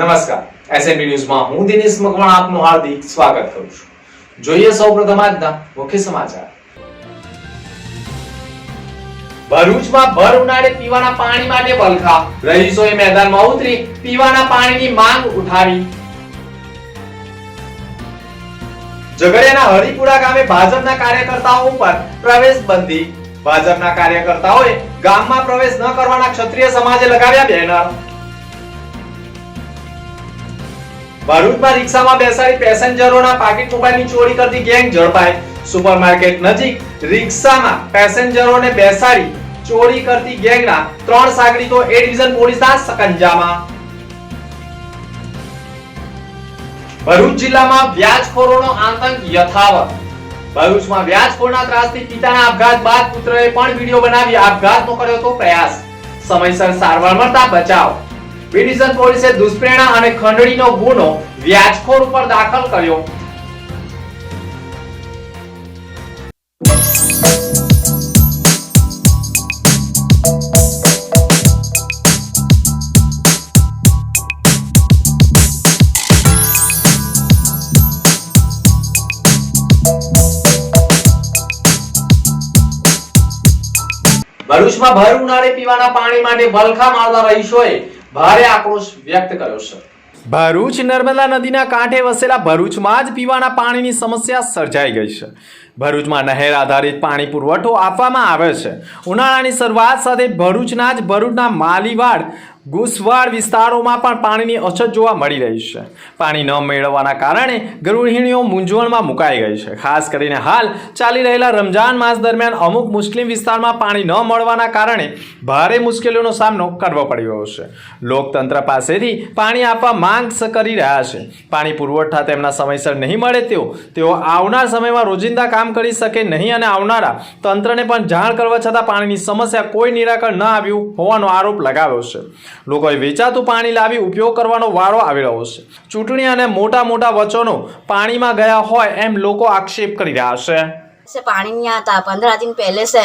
નમસ્કાર. એસએનબી ન્યૂઝમાં હું દિનેશ મકવાણ આપનું હાર્દિક સ્વાગત કરું છું. જોઈએ સૌપ્રથમ આજના મુખ્ય સમાચાર. ભરૂચમાં ભર ઉનાળે પીવાના પાણી માટે બલખા રહીશોએ મેદાનમાં ઉતરી પીવાના પાણીની માંગ ઉઠાવી. ઝઘડિયાના હરિપુરા ગામે ભાજપના કાર્યકર્તાઓ ઉપર પ્રવેશ બંધી. ભાજપના કાર્યકર્તાઓએ ગામમાં પ્રવેશ ન કરવાના ક્ષત્રિય સમાજે લગાવ્યા બેનર. ભરૂચમાં રિક્ષામાં બેસાડી પેસેન્જરોના પાકીટ મોબાઈલની ચોરી કરતી ગેંગ ઝડપાઈ. સુપરમાર્કેટ નજીક રિક્ષામાં પેસેન્જરોને બેસાડી ચોરી કરતી ગેંગના ત્રણ સાગરીતો એ ડિવિઝન પોલીસના સકંજામાં. ભરૂચ જિલ્લામાં વ્યાજખોરોનો આતંક યથાવત. ભરૂચમાં વ્યાજખોરના ત્રાસથી પિતાના આપઘાત બાદ પુત્રએ પણ વીડિયો બનાવી આપઘાતનો કર્યો હતો પ્રયાસ. સમયસર સારવાર મળતા બચાવ. બી પોલીસે દુષ્પ્રેરણા અને ખંડણીનો ગુનો વ્યાજખોર ઉપર દાખલ કર્યો. ભરૂચમાં ભર ઉનાળે પીવાના પાણી માટે વલખા મારતા રહીશોએ ભારે આક્રોશ વ્યક્ત કર્યો છે. ભરૂચ નર્મદા નદીના કાંઠે વસેલા ભરૂચમાં જ પીવાના પાણીની સમસ્યા સર્જાઈ ગઈ છે. ભરૂચમાં નહેર આધારિત પાણી પુરવઠો આપવામાં આવે છે. ઉનાળાની શરૂઆત સાથે ભરૂચના જ ભરૂચના માલીવાડ ગુસવાડ વિસ્તારોમાં પણ પાણીની અછત જોવા મળી રહી છે. પાણી ન મેળવવાના કારણે ગૃહિણીઓ મૂંઝવણમાં મુકાઈ ગઈ છે. ખાસ કરીને હાલ ચાલી રહેલા રમજાન માસ દરમિયાન અમુક મુસ્લિમ વિસ્તારમાં પાણી ન મળવાના કારણે ભારે મુશ્કેલીઓનો સામનો કરવો પડી રહ્યો છે. લોકતંત્ર પાસેથી પાણી આપવા માંગ કરી રહ્યા છે. પાણી પુરવઠા તેમના સમયસર નહીં મળે તેઓ તેઓ આવનાર સમયમાં રોજિંદા કામ કરી શકે નહીં અને આવનારા તંત્રને પણ જાણ કરવા છતાં પાણીની સમસ્યા કોઈ નિરાકરણ ન આવ્યું હોવાનો આરોપ લગાવ્યો છે. લોકોએ વેચાતું પાણી લાવી ઉપયોગ કરવાનો વારો આવી રહ્યો છે ચૂંટણી અને મોટા મોટા વચનો પાણીમાં ગયા હોય એમ લોકો આક્ષેપ કરી રહ્યા છે से पानी नहीं आता पंद्रह दिन पहले से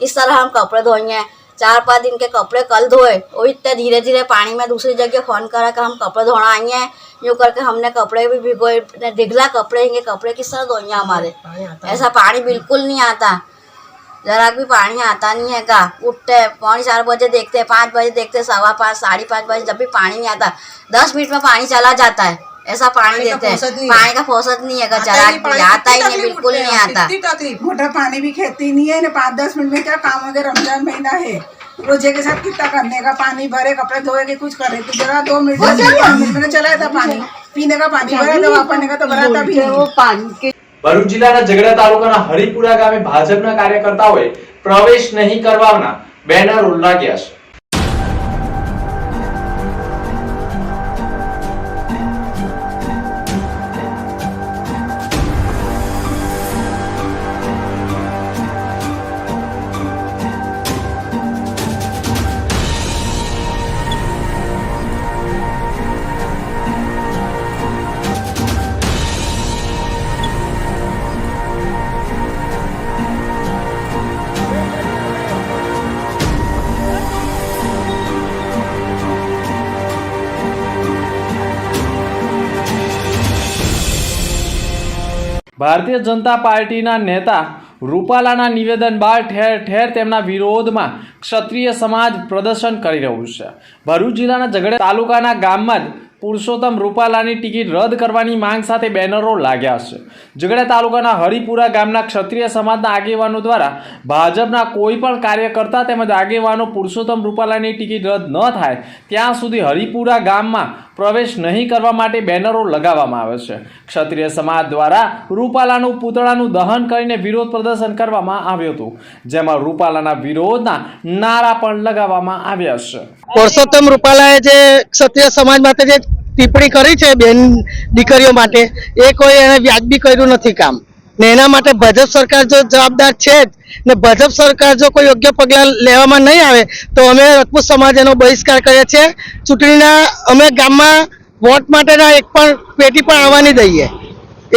इस तरह हम कपड़े धोएंगे चार पाँच दिन के कपड़े कल धोए वो इतने धीरे धीरे पानी में दूसरी जगह फ़ोन करा कि हम कपड़े धोना आएंगे यूँ करके हमने कपड़े भी भिगोए इतने ढिगला कपड़े हैं कपड़े किस तरह धोएंगे हमारे ऐसा पानी बिल्कुल नहीं आता जरा भी पानी आता नहीं है का? उठते पौने चार बजे देखते हैं पाँच बजे देखते हैं सवा पाँच साढ़े पाँच बजे जब भी पानी नहीं आता दस मिनट में पानी चला जाता है ऐसा पानी पानी का देते हैं। फौसत नहीं है। पानी का फौसत नहीं है का? आता जरा ही भी पानी आता ही नहीं बिल्कुल नहीं आता। तकलीफ़। मोटा पानी भी खेती नहीं है ना पाँच दस मिनट में क्या काम हो गया रमज़ान महीना है। रोज़े के साथ कितना करने का पानी भरे कपड़े धोए के कुछ करे तो जरा दो मिनट मिनट में चला था पानी। पीने का पानी भरा था वापरने का तो भरा था भी नहीं। ભરૂચ જિલ્લાના ઝઘડા તાલુકાના હરિપુરા ગામે ભાજપના કાર્યકર્તાઓએ પ્રવેશ નહીં કરવાના બેનરો લાગ્યા છે. ભારતીય જનતા પાર્ટીના નેતા રૂપાલાના નિવેદન બાદ ઠેર ઠેર તેમના વિરોધમાં ક્ષત્રિય સમાજ પ્રદર્શન કરી રહ્યું છે. ભરૂચ જિલ્લાના ઝઘડા તાલુકાના ગામમાં જ પુરુષોત્તમ રૂપાલાની ટિકિટ રદ કરવાની માંગ સાથે બેનરો લાગ્યા છે. ઝઘડા તાલુકાના હરિપુરા ગામના ક્ષત્રિય સમાજના આગેવાનો દ્વારા ભાજપના કોઈ પણ કાર્યકર્તા તેમજ આગેવાનો પુરુષોત્તમ રૂપાલાની ટિકિટ રદ ન થાય ત્યાં સુધી હરિપુરા ગામમાં પ્રવેશ નહીં કરવા માટે બેનરો લગાવવામાં આવે છે. ક્ષત્રિય સમાજ દ્વારા રૂપાલાનું પૂતળાનું દહન કરીને વિરોધ પ્રદર્શન કરવામાં આવ્યું હતું, જેમાં રૂપાલાના વિરોધના નારા પણ લગાવવામાં આવ્યા છે. પુરુષોત્તમ રૂપાલાએ જે ક્ષત્રિય સમાજ માટે જે ટિપ્પણી કરી છે બેન દીકરીઓ માટે, એ કોઈ એને વ્યાજબી કર્યું નથી કામ. ને એના માટે ભાજપ સરકાર જો જવાબદાર છે જ, ને ભાજપ સરકાર જો કોઈ યોગ્ય પગલાં લેવામાં નહીં આવે, તો અમે રજપૂત સમાજ એનો બહિષ્કાર કરીએ છીએ. ચૂંટણીના અમે ગામમાં વોટ માટેના એક પણ પેટી પણ આવવાની દઈએ.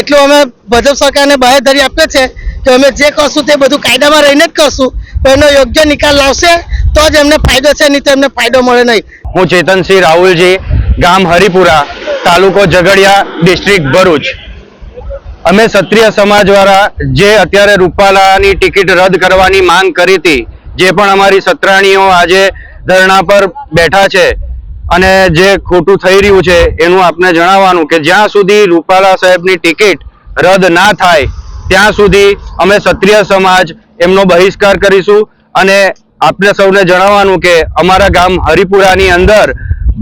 એટલું અમે ભાજપ સરકારને બાહેધરી આપીએ છે કે અમે જે કરશું તે બધું કાયદામાં રહીને જ કરશું. તો એનો યોગ્ય નિકાલ લાવશે, તો જ એમને ફાયદો છે, નહીં તો એમને ફાયદો મળે નહીં. હું ચેતનસિંહ રાહુલજી, ગામ હરિપુરા, તાલુકો ઝઘડિયા, ડિસ્ટ્રિક્ટ ભરૂચ. અમે ક્ષત્રિય સમાજ વાળા જે અત્યારે રૂપાલાની ટિકિટ રદ કરવાની માંગ કરી હતી, જે પણ અમારી સત્રાણીઓ આજે ધરણા પર બેઠા છે અને જે ખોટું થઈ રહ્યું છે એનું આપને જણાવવાનું કે જ્યાં સુધી રૂપાલા સાહેબની ટિકિટ રદ ના થાય, ત્યાં સુધી અમે ક્ષત્રિય સમાજ એમનો બહિષ્કાર કરીશું અને આપને સૌને જણાવવાનું કે અમારા ગામ હરિપુરાની અંદર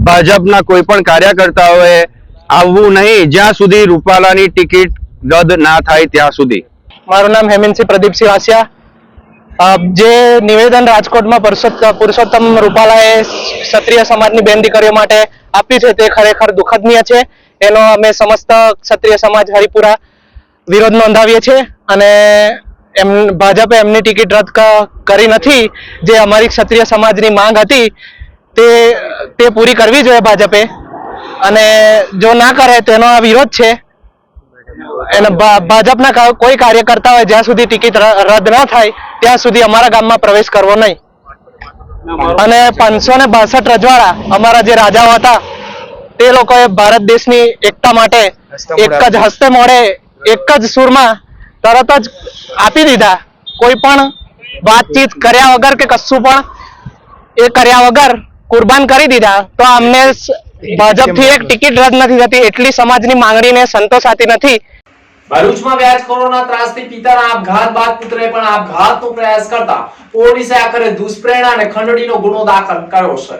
ભાજપના કોઈ પણ કાર્યકર્તાઓએ આવવું નહીં. જ્યાં સુધી રૂપાલાની ટિકિટ રદ ના થાય ત્યાં સુધી. મારું નામ હેમંતસિંહ પ્રદીપસિંહ વાસિયા. જે નિવેદન રાજકોટમાં પુરુષોત્તમ રૂપાલાએ ક્ષત્રિય સમાજની બેન દીકરીઓ માટે આપ્યું છે, તે ખરેખર દુઃખદનીય છે. એનો અમે સમસ્ત ક્ષત્રિય સમાજ હરિપુરા વિરોધ નોંધાવીએ છીએ અને એમ, ભાજપે એમની ટિકિટ રદ કરી નથી. જે અમારી ક્ષત્રિય સમાજની માંગ હતી, તે તે પૂરી કરવી જોઈએ ભાજપે. અને જો ના કરે તો એનો આ વિરોધ છે. અને ભાજપના કોઈ કાર્યકર્તા હોય જ્યાં સુધી ટિકિટ રદ ના થાય, ત્યાં સુધી અમારા ગામમાં પ્રવેશ કરવો નહીં. અને પાંચસો ને બાસઠ રજવાડા અમારા જે રાજાઓ હતા, તે લોકોએ ભારત દેશની એકતા માટે એક જ હસ્તે મોડે, એક જ સુરમાં તરત જ આપી દીધા. કોઈ પણ વાતચીત કર્યા વગર કે કશું પણ એ કર્યા વગર કુરબાન કરી દીધા. તો અમને ભાજપથી એક ટિકિટ રદ નથી થતી. એટલી સમાજની માંગણીને સંતોષાતી નથી. ભરૂચમાં વ્યાજ કોરોના ત્રાસથી પિતાના આપઘાત બાદ પુત્રએ પણ આપઘાતનો પ્રયાસ કરતા પોલીસે આખરે દુષ્પ્રેરણા અને ખંડણીનો ગુનો દાખલ કર્યો છે.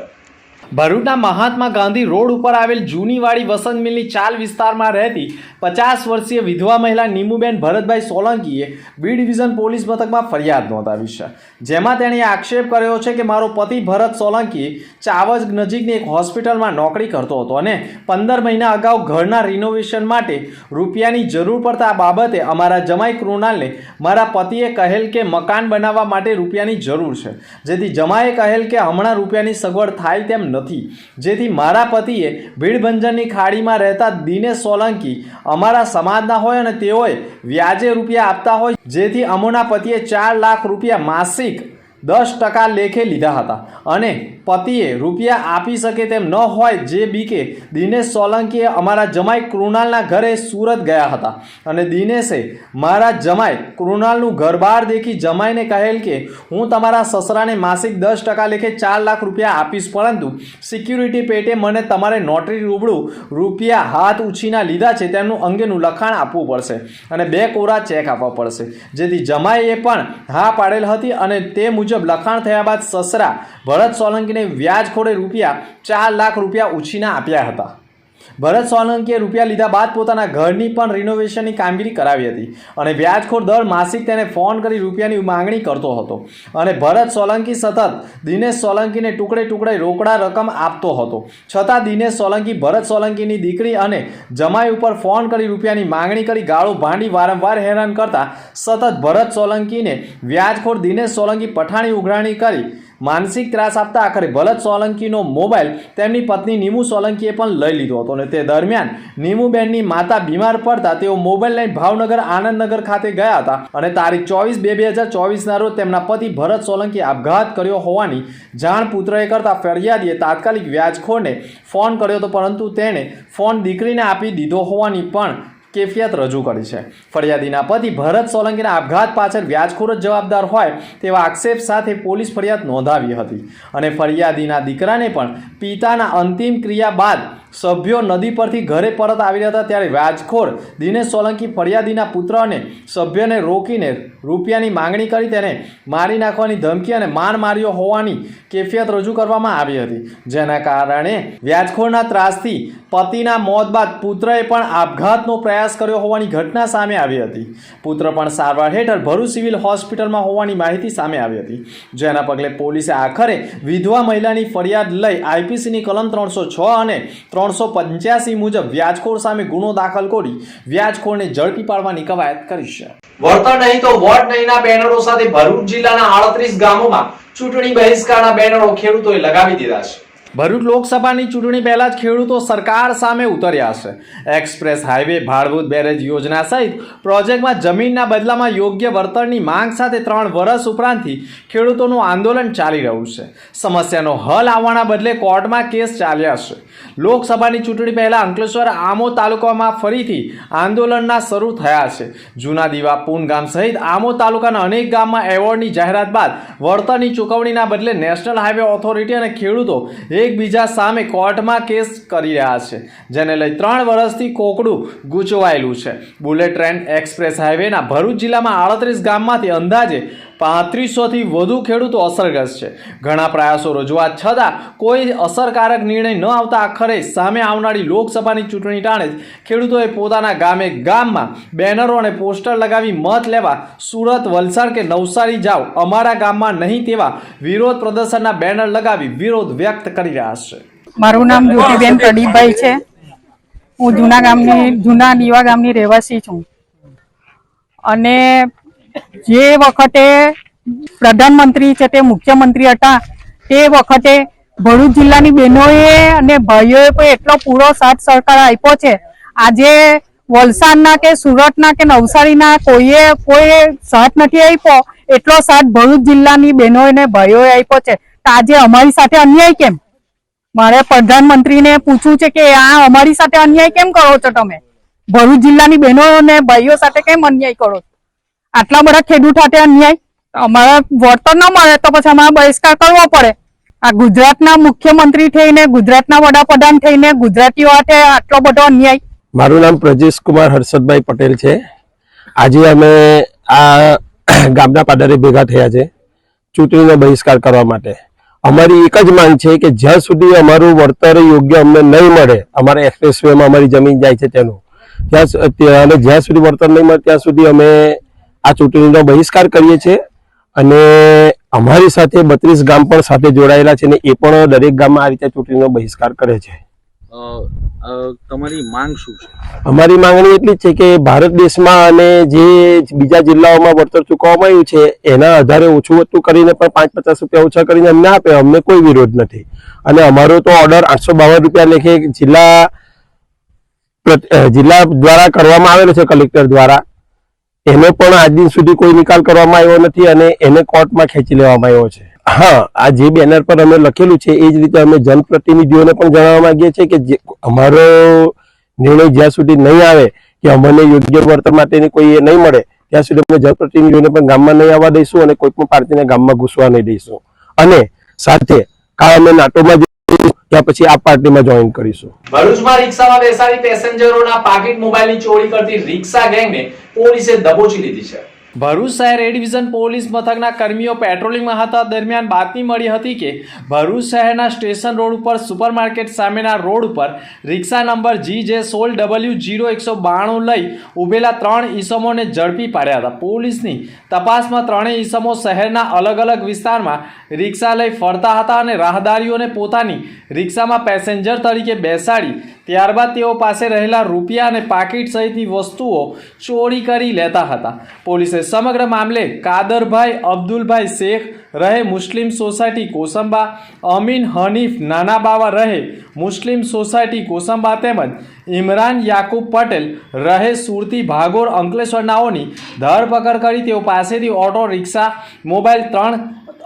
ભરૂચના મહાત્મા ગાંધી રોડ ઉપર આવેલ જૂનીવાડી વસંત મિલની ચાલ વિસ્તારમાં રહેતી પચાસ વર્ષીય વિધવા મહિલા નીમુબેન ભરતભાઈ સોલંકીએ બી ડિવિઝન પોલીસ મથકમાં ફરિયાદ નોંધાવી છે. જેમાં તેણે આક્ષેપ કર્યો છે કે મારો પતિ ભરત સોલંકી ચાવજ નજીકની એક હોસ્પિટલમાં નોકરી કરતો હતો અને પંદર મહિના અગાઉ ઘરના રિનોવેશન માટે રૂપિયાની જરૂર પડતા બાબતે અમારા જમાઈ કૃણાલને મારા પતિએ કહેલ કે મકાન બનાવવા માટે રૂપિયાની જરૂર છે. જેથી જમાએ કહેલ કે હમણાં રૂપિયાની સગવડ થાય તેમ નથી જેથી મારા પતિએ ભીડભંજનની ખાડીમાં રહેતા દિનેશ સોલંકી અમારા સમાજના હોય અને તેઓએ વ્યાજે રૂપિયા આપતા હોય. જેથી અમોના પતિએ ચાર લાખ રૂપિયા માસિક દસ ટકા લેખે લીધા હતા. અને પતિએ રૂપિયા આપી શકે તેમ ન હોય જે બીકે, દિનેશ સોલંકીએ અમારા જમાઈ કૃણાલના ઘરે સુરત ગયા હતા. અને દિનેશે, મારા જમાઈ, કૃણાલનું ઘર બહાર દેખી જમાઈને કહેલ કે, હું તમારા સસરાને માસિક દસ ટકા લેખે ચાર લાખ રૂપિયા આપીશ, પરંતુ સિક્યુરિટી પેટે મને તમારે નોટરી રૂબડું રૂપિયા હાથ ઉછીના લીધા છે, તેમનું અંગેનું લખાણ આપવું પડશે અને બે કોરા ચેક આપવા પડશે. જેથી જમાઈએ પણ હા પાડેલ હતી અને તે મુજબ લખાણ થયા બાદ સસરા ભરત સોલંકીને વ્યાજખોરે રૂપિયા ચાર લાખ રૂપિયા ઉછીના આપ્યા હતા. ભરત સોલંકીએ રૂપિયા લીધા બાદ પોતાના ઘરની પણ રિનોવેશનની કામગીરી કરાવી હતી. અને વ્યાજખોર દર માસિક તેને ફોન કરી રૂપિયાની માંગણી કરતો હતો. અને ભરત સોલંકી સતત દિનેશ સોલંકીને ટુકડે ટુકડે રોકડા રકમ આપતો હતો. છતાં દિનેશ સોલંકી, ભરત સોલંકીની દીકરી અને જમાઈ ઉપર ફોન કરી રૂપિયાની માંગણી કરી ગાળો ભાંડી વારંવાર હેરાન કરતા સતત ભરત સોલંકીને વ્યાજખોર દિનેશ સોલંકી પઠાણી ઉઘરાણી કરી માનસિક ત્રાસ આપતા આખરે ભરત સોલંકીનો મોબાઈલ તેમની પત્ની નીમુ સોલંકીએ પણ લઈ લીધો હતો અને તે દરમિયાન નીમુબેનની માતા બીમાર પડતા તેઓ મોબાઈલ લઈને ભાવનગર આનંદનગર ખાતે ગયા હતા અને તારીખ ચોવીસ બે બે હજાર ચોવીસના રોજ તેમના પતિ ભરત સોલંકી આપઘાત કર્યો હોવાની જાણ પુત્રએ કરતા ફરિયાદીએ તાત્કાલિક વ્યાજખોરને ફોન કર્યો હતો પરંતુ તેણે ફોન દીકરીને આપી દીધો હોવાની પણ કેફિયત રજૂ કરી છે. ફરિયાદીના પતિ ભરત સોલંકીના આપઘાત પાછળ વ્યાજખોર જ જવાબદાર હોય તેવા આક્ષેપ સાથે પોલીસ ફરિયાદ નોંધાવી હતી. અને ફરિયાદીના દીકરાને પણ પિતાના અંતિમ ક્રિયા બાદ સભ્યો નદી પરથી ઘરે પરત આવી રહ્યા હતા ત્યારે વ્યાજખોર દિનેશ સોલંકી ફરિયાદીના પુત્રને સભ્યને રોકીને રૂપિયાની માંગણી કરી તેને મારી નાખવાની ધમકી અને માર માર્યો હોવાની કેફિયત રજૂ કરવામાં આવી હતી. જેના કારણે વ્યાજખોરના ત્રાસથી પતિના મોત બાદ પુત્રએ પણ આપઘાતનો પ્રયાસ કર્યો હોવાની ઘટના સામે આવી હતી. પુત્ર પણ સારવાર હેઠળ ભરૂચ સિવિલ હોસ્પિટલમાં હોવાની માહિતી સામે આવી હતી. જેના પગલે પોલીસે આખરે વિધવા મહિલાની ફરિયાદ લઈ આઈપીસીની કલમ ત્રણસો છ અને ત્રણસો પંચ્યાસી મુજબ વ્યાજખોર સામે ગુનો દાખલ કરી વ્યાજખોરને ઝડપી પાડવાની કવાયત કરી છે. વળતર નહીં તો વોટ નહીંના બેનરો સાથે ભરૂચ જિલ્લાના આડત્રીસ ગામોમાં ચૂંટણી બહિષ્કારના બેનરો ખેડૂતોએ લગાવી દીધા છે. ભરૂચ લોકસભાની ચૂંટણી પહેલાં જ ખેડૂતો સરકાર સામે ઉતર્યા છે. એક્સપ્રેસ હાઈવે, ભાડભૂત બેરેજ યોજના સહિત પ્રોજેક્ટમાં જમીનના બદલામાં યોગ્ય વળતરની માંગ સાથે ત્રણ વર્ષ ઉપરાંતથી ખેડૂતોનું આંદોલન ચાલી રહ્યું છે. સમસ્યાનો હલ આવવાના બદલે કોર્ટમાં કેસ ચાલ્યા છે. લોકસભાની ચૂંટણી પહેલાં અંકલેશ્વર આમો તાલુકામાં ફરીથી આંદોલનના શરૂ થયા છે. જૂના દીવા પૂન ગામ સહિત આમો તાલુકાના અનેક ગામમાં એવોર્ડની જાહેરાત બાદ વળતરની ચૂકવણીના બદલે નેશનલ હાઈવે ઓથોરિટી અને ખેડૂતો એકબીજા સામે કોર્ટમાં કેસ કરી રહ્યા છે, જેને લઈ ત્રણ વર્ષથી કોકડું ગૂંચવાયેલું છે. બુલેટ ટ્રેન એક્સપ્રેસ હાઈવેના ભરૂચ જિલ્લામાં આડત્રીસ ગામમાંથી અંદાજે પાંત્રીસોથી વધુ ખેડૂતો અસરગ્રસ્ત છે. ઘણા પ્રયાસો રજૂઆત છતાં કોઈ અસરકારક નિર્ણય ન આવતા આખરે સામે આવનારી લોકસભાની ચૂંટણી ટાણે જ ખેડૂતોએ પોતાના ગામે ગામમાં બેનરો અને પોસ્ટર લગાવી મત લેવા સુરત, વલસાડ કે નવસારી જાઓ. અમારા ગામમાં નહીં તેવા વિરોધ પ્રદર્શનના બેનર લગાવી વિરોધ વ્યક્ત કરી રહ્યા છે. મારું નામ જ્યોતિબેન પ્રદીપભાઈ છે. હું જૂના ગામની, જૂના નીવા ગામની રહેવાસી છું. અને જે વખતે પ્રધાનમંત્રી છે તે મુખ્યમંત્રી હતા, તે વખતે ભરૂચ જિલ્લાની બહેનોએ અને ભાઈઓએ પણ એટલો પૂરો સાથ સહકાર આપ્યો છે. આજે વલસાડના કે સુરતના કે નવસારીના કોઈએ કોઈ સાથ નથી આપ્યો, એટલો સાથ ભરૂચ જિલ્લાની બહેનોએ અને ભાઈઓએ આપ્યો છે. તો આજે અમારી સાથે અન્યાય કેમ? મારે પ્રધાનમંત્રીને પૂછવું છે કે આ અમારી સાથે અન્યાય કેમ કરો છો તમે? ભરૂચ જિલ્લાની બહેનો અને ભાઈઓ સાથે કેમ અન્યાય કરો છો? આટલા બધા ખેડૂત સાથે અન્યાય અમારા વળતર ન મળે તો પછી અમારે બહિષ્કાર કરવો પડે. આ ગુજરાતના મુખ્યમંત્રી થઈને, ગુજરાતના વડાપ્રધાન થઈને, ગુજરાતીઓ સાથે આટલો બધો અન્યાય મારું નામ પ્રજેશ કુમાર હર્ષદભાઈ પટેલ છે. આજે અમે આ ગામના પાદરે ભેગા થયા છે ચૂંટણીનો બહિષ્કાર કરવા માટે. અમારી એક જ માંગ છે કે જ્યાં સુધી અમારું વળતર યોગ્ય અમને નહીં મળે, અમારા એક્સપ્રેસ વેમાં અમારી જમીન જાય છે તેનું. ત્યાં- અને જ્યાં સુધી વળતર નહીં મળે, ત્યાં સુધી અમે આ ચૂંટણીનો બહિષ્કાર કરીએ છીએ અને અમારી સાથે બત્રીસ ગામ પણ સાથે જોડાયેલા છે ને એ પણ દરેક ગામમાં આ રીતે ચૂંટણીનો બહિષ્કાર કરે છે. તમારી માંગ શું છે? અમારી માંગણી એટલી જ છે કે ભારત દેશમાં અને જે બીજા જિલ્લાઓમાં વળતર ચૂકવવામાં આવ્યું છે એના આધારે ઓછું વધતું કરીને પણ પાંચ પચાસ રૂપિયા ઓછા કરીને અમને આપે અમને કોઈ વિરોધ નથી. અને અમારો તો ઓર્ડર આઠસો બાવન રૂપિયા લેખે જિલ્લા જિલ્લા દ્વારા કરવામાં આવેલો છે કલેક્ટર દ્વારા. એનો પણ આજ દિન સુધી કોઈ નિકાલ કરવામાં આવ્યો નથી અને એને કોર્ટમાં ખેંચી લેવામાં આવ્યો છે. હા, આ જે બેનર પર અમે લખેલું છે, એ જ રીતે અમે જનપ્રતિનિધિઓને પણ જણાવવા માંગીએ છીએ કે અમારો નિર્ણય જ્યાં સુધી નહીં આવે, કે અમને યોગ્ય વળતર માટેની કોઈ એ નહીં મળે, ત્યાં સુધી અમે જનપ્રતિનિધિઓને પણ ગામમાં નહીં આવવા દઈશું અને કોઈ પણ પાર્ટીને ગામમાં ઘૂસવા નહીં દઈશું. અને સાથે કાલ અમે નાટોમાં જઈશું યા પછી આ પાર્ટીમાં જોઈન કરીશું. ભરૂચમાં રિક્ષામાં બેસાડી પેસેન્જરોના પાકીટ મોબાઈલની ચોરી કરતી રિક્ષા ગેંગને પોલીસે દબોચી લીધી છે. ભરૂચ શહેર એ ડિવિઝન પોલીસ મથકના કર્મીઓ પેટ્રોલિંગમાં હતા. દરમિયાન બાતમી મળી હતી કે, ભરૂચ શહેરના સ્ટેશન રોડ ઉપર સુપરમાર્કેટ સામેના રોડ ઉપર રિક્ષા નંબર જી જે સોળ ડબલ્યુ જીરો એકસો બાણું લઈ ઊભેલા ત્રણ ઈસમોને ઝડપી પાડ્યા હતા. પોલીસની તપાસમાં ત્રણેય ઈસમો શહેરના અલગ અલગ વિસ્તારમાં રિક્ષા લઈ ફરતા હતા અને રાહદારીઓને પોતાની રિક્ષામાં પેસેન્જર તરીકે બેસાડી, ત્યારબાદ તેઓ પાસે રહેલા રૂપિયા અને પાકીટ સહિતની વસ્તુઓ ચોરી કરી લેતા હતા. પોલીસે સમગ્ર મામલે કાદરભાઈ, અબ્દુલભાઈ શેખ રહે મુસ્લિમ સોસાયટી કોસંબા, અમીન હનીફ નાના બાવા રહે મુસ્લિમ સોસાયટી કોસંબા તેમજ ઇમરાન યાકુબ પટેલ રહે સુરતી ભાગોર અંકલેશ્વરનાઓની ધરપકડ કરી તેઓ પાસેથી ઓટો રિક્ષા, મોબાઈલ ત્રણ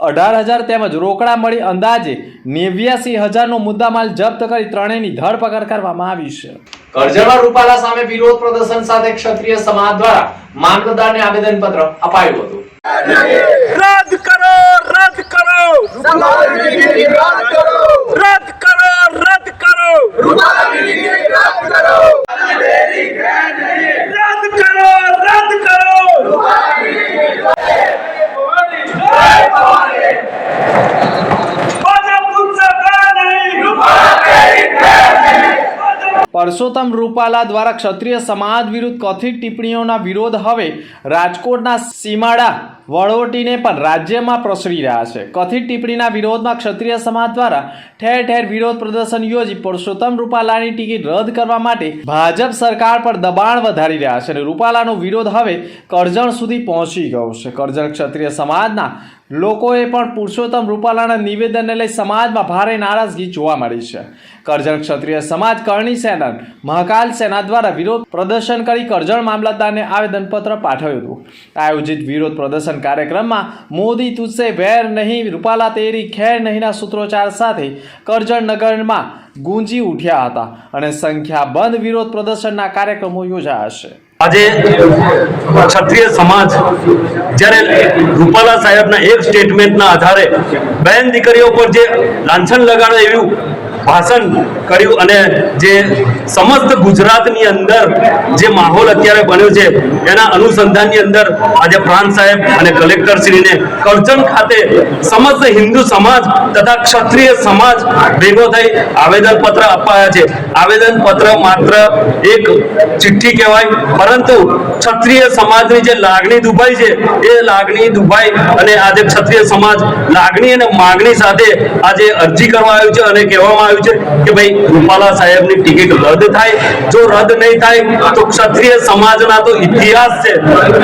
અઢાર હજાર તેમજ રોકડા મળી અંદાજે નેવ્યાસી હજારનો મુદ્દામાલ જપ્ત કરી ત્રણેયની ધરપકડ કરવામાં આવી છે. કરજણમાં રૂપાલા સામે વિરોધ પ્રદર્શન સાથે ક્ષત્રિય સમાજ દ્વારા મામલતદારને આવેદન પત્ર અપાયું હતું. રદ કરો રદ કરો. રદ કરો. રદ કરો રદ કરો. રદ કરો. ભાજપ પૂછશે કે નહીં? પરસોત્તમ રૂપાલા દ્વારા ક્ષત્રિય સમાજ વિરુદ્ધ કથિત ટિપ્પણીઓના વિરોધ હવે રાજકોટના સીમાડા વળોટીને પણ રાજ્યમાં પ્રસરી રહ્યા છે. કથિત ટિપ્પણીના વિરોધમાં ક્ષત્રિય સમાજ દ્વારા ઠેર ઠેર વિરોધ પ્રદર્શન યોજી પરસોત્તમ રૂપાલાની ટિકિટ રદ કરવા માટે ભાજપ સરકાર પર દબાણ વધારી રહ્યા છે અને રૂપાલાનો વિરોધ હવે કરજણ સુધી પહોંચી ગયો છે. કરજણ ક્ષત્રિય સમાજના લોકોએ પણ પુરુષોત્તમ રૂપાલાના નિવેદનને લઈ સમાજમાં ભારે નારાજગી જોવા મળી છે. કરજણ ક્ષત્રિય સમાજ કરણી સેના મહાકાલ સેના દ્વારા વિરોધ પ્રદર્શન કરી કરજણ મામલતદારને આવેદનપત્ર પાઠવ્યું હતું. આયોજિત વિરોધ પ્રદર્શન કાર્યક્રમમાં મોદી તુસે વેર નહીં, રૂપાલા તેરી ખેર નહીંના સૂત્રોચ્ચાર સાથે કરજણ નગરમાં ગુંજી ઉઠ્યા હતા અને સંખ્યાબંધ વિરોધ પ્રદર્શનના કાર્યક્રમો યોજાયા છે. આજે ક્ષત્રિય સમાજ જ્યારે રૂપાલા સાહેબના એક સ્ટેટમેન્ટના આધારે બેન દીકરીઓ પર જે લાંછન લગાડે એવું ભાષણ કર્યું અને જે સમસ્ત ગુજરાતની અંદર જે માહોલ અત્યારે બન્યો છે, એના અનુસંધાનની અંદર આજે પ્રાંત સાહેબ અને કલેક્ટર શ્રીને કરજણ ખાતે સમસ્ત હિન્દુ સમાજ તથા ક્ષત્રિય સમાજ ભેગો થઈ આવેદન પત્ર અપાયા છે. આવેદન પત્ર માત્ર એક ચિઠ્ઠી કહેવાય, પરંતુ ક્ષત્રિય સમાજની જે લાગણી દુભાઈ છે, એ લાગણી દુભાઈ અને આજે ક્ષત્રિય સમાજ લાગણી અને માગણી સાથે આજે અરજી કરવા આવ્યું છે અને કહેવામાં આવ્યું છે કે ભાઈ રૂપાલા સાહેબની ટિકિટ રદ થાય. જો રદ નહીં થાય, તો ક્ષત્રિય સમાજના તો ઇતિહાસ છે.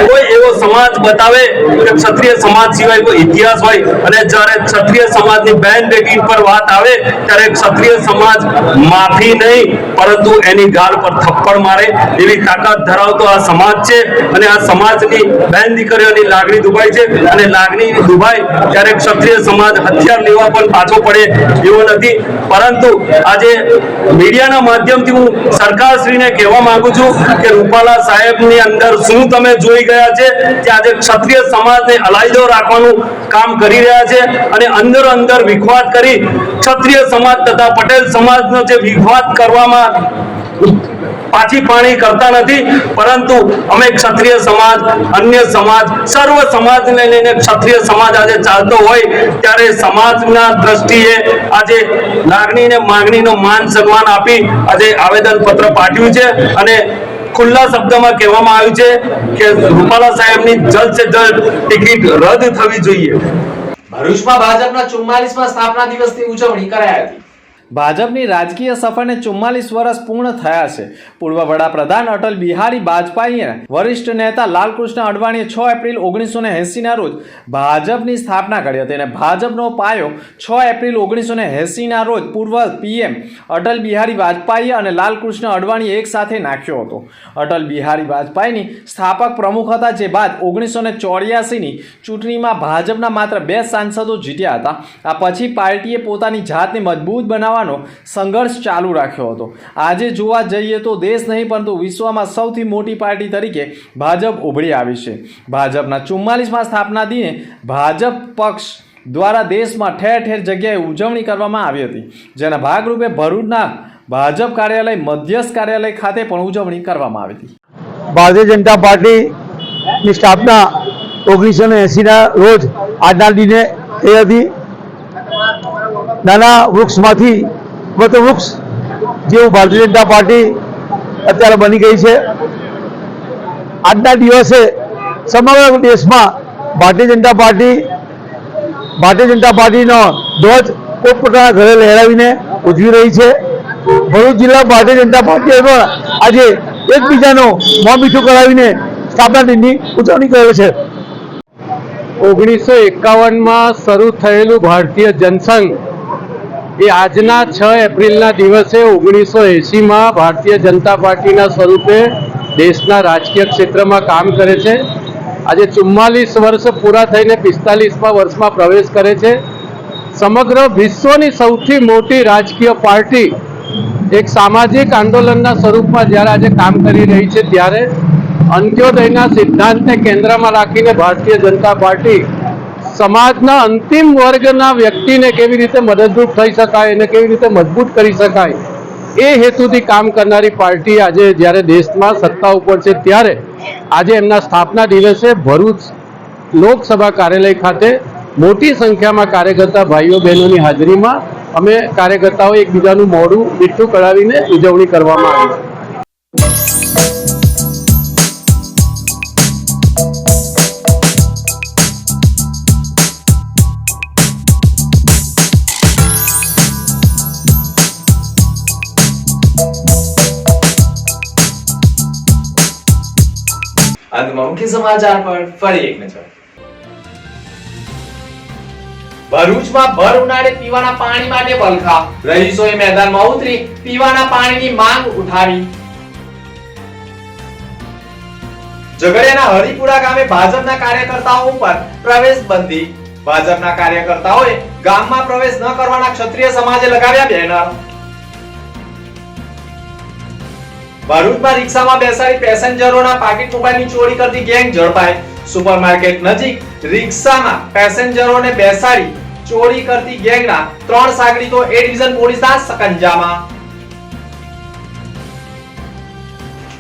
કોઈ એવો સમાજ બતાવે કે ક્ષત્રિય સમાજ સિવાય કોઈ ઇતિહાસ હોય. અને જ્યારે ક્ષત્રિય સમાજની બેન બેટી પર વાત આવે, ત્યારે ક્ષત્રિય સમાજ માફી નહીં, પરંતુ એની ગાલ પર થપ્પડ મારે. એવી તાકાત ધરાવતો આ સમાજ છે. અને આ સમાજની બેન દીકરીઓની લાગણી દુભાઈ છે. અને લાગણી દુભાઈ ત્યારે ક્ષત્રિય સમાજ હથિયાર લેવા પણ પાછો પડે એવો નથી. પરંતુ આજે મીડિયાના માધ્યમથી હું સરકારશ્રીને કહેવા માંગુ છું કે રૂપાલા સાહેબની અંદર શું તમે જોઈ ગયા છે કે આજે ક્ષત્રિય સમાજને અલાયદો રાખવાનું કામ કરી રહ્યા છે અને અંદર અંદર વિખવાદ કરી ક્ષત્રિય સમાજ તથા પટેલ સમાજનો જે વિખવાદ કરવામાં પાછી પાણી કરતા નથી. પરંતુ અમે ક્ષત્રિય સમાજ, અન્ય સમાજ, સર્વ સમાજને લઈને ક્ષત્રિય સમાજ આજે ચાલતો હોય, ત્યારે સમાજના દ્રષ્ટિએ આજે લાગણીને માગણીનો માન સન્માન આપી આજે આવેદન પત્ર પાઠવ્યું છે. અને ખુલ્લા શબ્દમાં કહેવામાં આવ્યું છે કે રૂપાલા સાહેબની જલ્દ સે જલ્દ ટિકિટ રદ થવી જોઈએ. ભરૂચમાં ભાજપના ચુમ્માલીસમાં સ્થાપના દિવસની ઉજવણી કરાઈ હતી. ભાજપની રાજકીય સફરને ચુમ્માલીસ વર્ષ પૂર્ણ થયા છે. પૂર્વ વડાપ્રધાન અટલ બિહારી વાજપેયીએ વરિષ્ઠ નેતા લાલકૃષ્ણ અડવાણીએ છ એપ્રિલ ઓગણીસો ને એંસીના રોજ ભાજપની સ્થાપના કરી હતી અને ભાજપનો પાયો છ એપ્રિલ ઓગણીસો ને એંસીના રોજ પૂર્વ પીએમ અટલ બિહારી વાજપેયી અને લાલકૃષ્ણ અડવાણીએ એક સાથે નાખ્યો હતો. અટલ બિહારી વાજપેયીની સ્થાપક પ્રમુખ હતા જે બાદ ઓગણીસો ને ચોર્યાસીની ચૂંટણીમાં ભાજપના માત્ર બે સાંસદો જીત્યા હતા. આ પછી પાર્ટીએ પોતાની જાતને મજબૂત બનાવવાનો સંઘર્ષ ચાલુ રાખ્યો હતો. આજે જોવા જઈએ તો દેશ નહીં, પરંતુ વિશ્વમાં સૌથી મોટી પાર્ટી તરીકે ભાજપ ઉભરી આવી છે. ભાજપના ચુમ્માલીસમાં સ્થાપના દિને ભાજપ પક્ષ દ્વારા દેશમાં ઠેર ઠેર જગ્યાએ ઉજવણી કરવામાં આવી હતી, જેના ભાગરૂપે ભરૂચના ભાજપ કાર્યાલય, મધ્યસ્થ કાર્યાલય ખાતે પણ ઉજવણી કરવામાં આવી હતી. ભારતીય જનતા પાર્ટીની સ્થાપના ઓગણીસો ને રોજ આજના દિને થઈ હતી. નાના વૃક્ષમાંથી વૃક્ષ જેવું ભારતીય જનતા પાર્ટી અત્યારે બની ગઈ છે. આજના દિવસે સમગ્ર દેશમાં ભારતીય જનતા પાર્ટી, ભારતીય જનતા પાર્ટીનો ધ્વજ પોતપોતાના ઘરે લહેરાવીને ઉજવી રહી છે. ભરૂચ જિલ્લા ભારતીય જનતા પાર્ટીએ પણ આજે એકબીજાનો મોં મીઠું કરાવીને સ્થાપના દિનની ઉજવણી કરે છે. ઓગણીસો એકાવનમાં શરૂ થયેલું ભારતીય જનસંઘ એ આજના છ એપ્રિલના દિવસે ઓગણીસો એંસીમાં ભારતીય જનતા પાર્ટીના સ્વરૂપે દેશના રાજકીય ક્ષેત્રમાં કામ કરે છે. આજે ચુમ્માલીસ વર્ષ પૂરા થઈને પિસ્તાલીસમાં વર્ષમાં પ્રવેશ કરે છે. સમગ્ર વિશ્વની સૌથી મોટી રાજકીય પાર્ટી એક સામાજિક આંદોલનના સ્વરૂપમાં જ્યારે આજે કામ કરી રહી છે ત્યારે અંત્યોદયના સિદ્ધાંતને કેન્દ્રમાં રાખીને ભારતીય જનતા પાર્ટી સમાજના અંતિમ વર્ગના વ્યક્તિને કેવી રીતે મદદરૂપ થઈ શકાય અને કેવી રીતે મજબૂત કરી શકાય, એ હેતુથી કામ કરનારી પાર્ટી આજે જ્યારે દેશમાં સત્તા ઉપર છે ત્યારે આજે એમના સ્થાપના દિવસે ભરૂચ લોકસભા કાર્યાલય ખાતે મોટી સંખ્યામાં કાર્યકર્તા ભાઈઓ બહેનોની હાજરીમાં અમે કાર્યકર્તાઓ એકબીજાનું મોઢું મીઠું કરાવીને ઉજવણી કરવામાં આવી. અંતમાં મુખ્ય સમાચાર પર ફરી એક નજર. ભરૂચમાં ભર ઉનાળે પીવાના પાણી માટે બલખા રહીશોએ મેદાનમાં ઉતરી પીવાના પાણીની માંગ ઉઠાવી. ઝઘડિયાના હરિપુરા ગામે ભાજપના કાર્યકર્તાઓ ઉપર પ્રવેશ બંધી. ભાજપના કાર્યકર્તાઓએ ગામમાં પ્રવેશ ન કરવાના ક્ષત્રિય સમાજે લગાવ્યા બેનર. ભરૂચમાં રિક્ષામાં બેસાડી પેસેન્જરોના પાકીટ મોબાઈલની ચોરી કરતી ગેંગ ઝડપાઈ સુપરમાર્કેટ નજીક રિક્ષામાં પેસેન્જરોને બેસાડી ચોરી કરતી ગેંગના ત્રણ સાગરીતો એ ડિવિઝન પોલીસના સકંજામાં.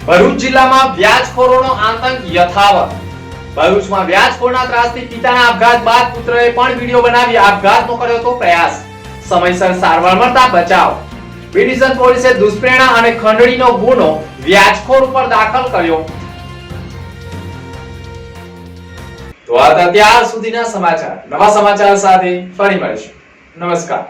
ભરૂચ જિલ્લામાં વ્યાજખોરોનો આતંક યથાવત. ભરૂચમાં વ્યાજખોરના ત્રાસથી પિતાના આપઘાત બાદ પુત્રએ પણ વીડિયો બનાવી આપઘાતનો કર્યો હતો પ્રયાસ. સમયસર સારવાર મળતા બચાવ. ડિવિઝન પોલીસે દુષ્પ્રેરણા અને ખંડણીનો ગુનો વ્યાજખોર ઉપર દાખલ કર્યો. તો આ હતા ત્યાર સુધીના સમાચાર. નવા સમાચાર સાથે ફરી મળીશું. નમસ્કાર.